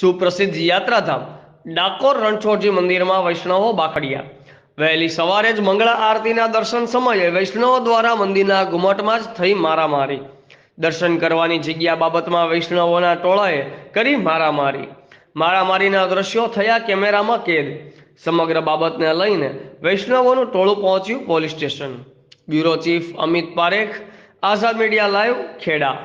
સુપ્રસિદ્ધ યાત્રાધામ ડાકોર રણછોડજી મંદિરમાં વૈષ્ણવો બાખડ્યા. વહેલી સવારે જ મંગળા આરતીના દર્શન સમયે વૈષ્ણવો દ્વારા મંદિરના ઘુમટમાં જ થઈ મારામારી. દર્શન કરવાની જગ્યા બાબતમાં વૈષ્ણવોના ટોળાએ કરી મારામારી. મારામારીના દ્રશ્યો થયા કેમેરામાં કેદ. સમગ્ર બાબતને લઈને વૈષ્ણવોનું ટોળું પહોંચ્યું police station. Bureau chief Amit Parekh, Azad media live Kheda.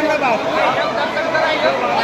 Thank you.